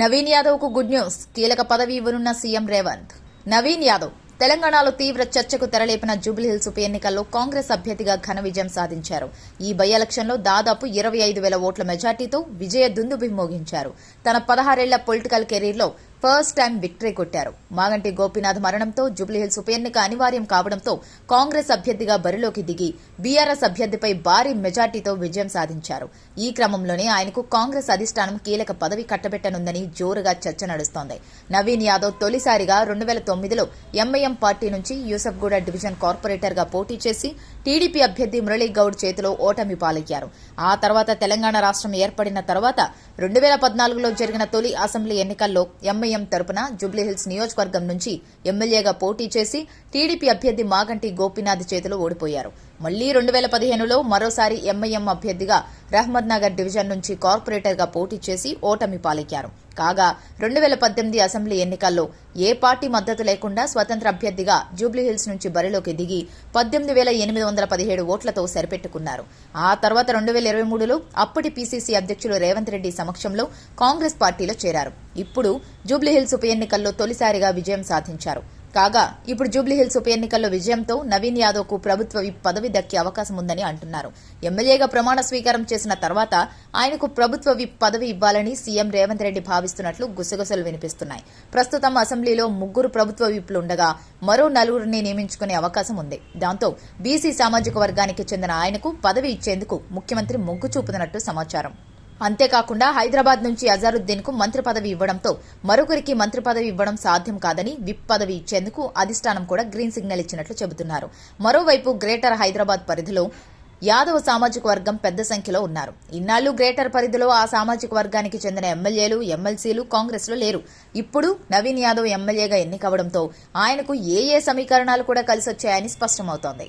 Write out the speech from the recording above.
Naveen యాదవ్కు good news. కీలక పదవి ఇవ్వనున్న సీఎం రేవంత్. నవీన్ యాదవ్ తెలంగాణలో తీవ్ర చర్చకు తెరలేపిన జూబ్లీహిల్స్ ఉప ఎన్నికల్లో కాంగ్రెస్ అభ్యర్థిగా ఘన విజయం సాధించారు. ఈ బై ఎలక్షన్లో దాదాపు ఇరవై ఐదు వేల ఓట్ల మెజార్టీతో విజయ దుందుబి మోగించారు. తన పదహారేళ్ళ పొలిటికల్ కెరీర్లో ఫస్ట్ టైం విక్టరీ కొట్టారు. మాగంటి గోపీనాథ్ మరణంతో జూబ్లీహిల్స్ ఉప ఎన్నిక అనివార్యం కావడంతో కాంగ్రెస్ అభ్యర్థిగా బరిలోకి దిగి బీఆర్ఎస్ అభ్యర్థిపై భారీ మెజార్టీతో విజయం సాధించారు. ఈ క్రమంలోనే ఆయనకు కాంగ్రెస్ అధిష్టానం కీలక పదవి కట్టబెట్టనుందని జోరుగా చర్చ నడుస్తోంది. నవీన్ యాదవ్ తొలిసారిగా రెండు వేల తొమ్మిదిలో ఎంఐఎం పార్టీ నుంచి యూసఫ్గూడ డివిజన్ కార్పొరేటర్గా పోటీ చేసి టీడీపీ అభ్యర్థి మురళీ గౌడ్ చేతిలో ఓటమి పాలయ్యారు. ఆ తర్వాత తెలంగాణ రాష్ట్రం ఏర్పడిన తర్వాత రెండు వేల పద్నాలుగులో జరిగిన తొలి అసెంబ్లీ ఎన్నికల్లో ఎంఐఎం తరపున జూబ్లీహిల్స్ నియోజకవర్గం నుంచి ఎమ్మెల్యేగా పోటీ చేసి టీడీపీ అభ్యర్థి మాగంటి గోపీనాథ్ చేతిలో ఓడిపోయారు. మళ్ళీ రెండు వేల పదిహేనులో మరోసారి ఎంఐఎం అభ్యర్థిగా రహ్మద్ నగర్ డివిజన్ నుంచి కార్పొరేటర్గా పోటీ చేసి ఓటమి పాలయ్యారు కాగా రెండు వేల పద్దెనిమిది అసెంబ్లీ ఎన్నికల్లో ఏ పార్టీ మద్దతు లేకుండా స్వతంత్ర అభ్యర్థిగా జూబ్లీహిల్స్ నుంచి బరిలోకి దిగి పద్దెనిమిది వేల ఎనిమిది వందల పదిహేడు ఓట్లతో సరిపెట్టుకున్నారు. ఆ తర్వాత రెండు వేల ఇరవై మూడులో అప్పటి పీసీసీ అధ్యక్షులు రేవంత్ రెడ్డి సమక్షంలో కాంగ్రెస్ పార్టీలో చేరారు. ఇప్పుడు జూబ్లీహిల్స్ ఉప ఎన్నికల్లో తొలిసారిగా విజయం సాధించారు. కాగా ఇప్పుడు జూబ్లీహిల్స్ ఉప ఎన్నికల్లో విజయంతో నవీన్ యాదవ్కు ప్రభుత్వ విప్ పదవి దక్కే అవకాశం ఉందని అంటున్నారు. ఎమ్మెల్యేగా ప్రమాణ స్వీకారం చేసిన తర్వాత ఆయనకు ప్రభుత్వ విప్ పదవి ఇవ్వాలని సీఎం రేవంత్ రెడ్డి భావిస్తున్నట్లు గుసగుసలు వినిపిస్తున్నాయి. ప్రస్తుతం అసెంబ్లీలో ముగ్గురు ప్రభుత్వ విప్లు ఉండగా మరో నలుగురిని నియమించుకునే అవకాశం ఉంది దాంతో బీసీ సామాజిక వర్గానికి చెందిన ఆయనకు పదవి ఇచ్చేందుకు ముఖ్యమంత్రి మొగ్గు చూపుతున్నట్టు సమాచారం. అంతేకాకుండా హైదరాబాద్ నుంచి అజారుద్దీన్కు మంత్రి పదవి ఇవ్వడంతో మరొకరికి మంత్రి పదవి ఇవ్వడం సాధ్యం కాదని విప్ పదవి ఇచ్చేందుకు అధిష్టానం కూడా గ్రీన్ సిగ్నల్ ఇచ్చినట్లు చెబుతున్నారు. మరోవైపు గ్రేటర్ హైదరాబాద్ పరిధిలో యాదవ సామాజిక వర్గం పెద్ద సంఖ్యలో ఉన్నారు. ఇన్నాళ్ళు గ్రేటర్ పరిధిలో ఆ సామాజిక వర్గానికి చెందిన ఎమ్మెల్యేలు ఎమ్మెల్సీలు కాంగ్రెస్లో లేరు. ఇప్పుడు నవీన్ యాదవ్ ఎమ్మెల్యేగా ఎన్నికవడంతో ఆయనకు ఏ ఏ సమీకరణాలు కూడా కలిసొచ్చాయని స్పష్టమవుతోంది.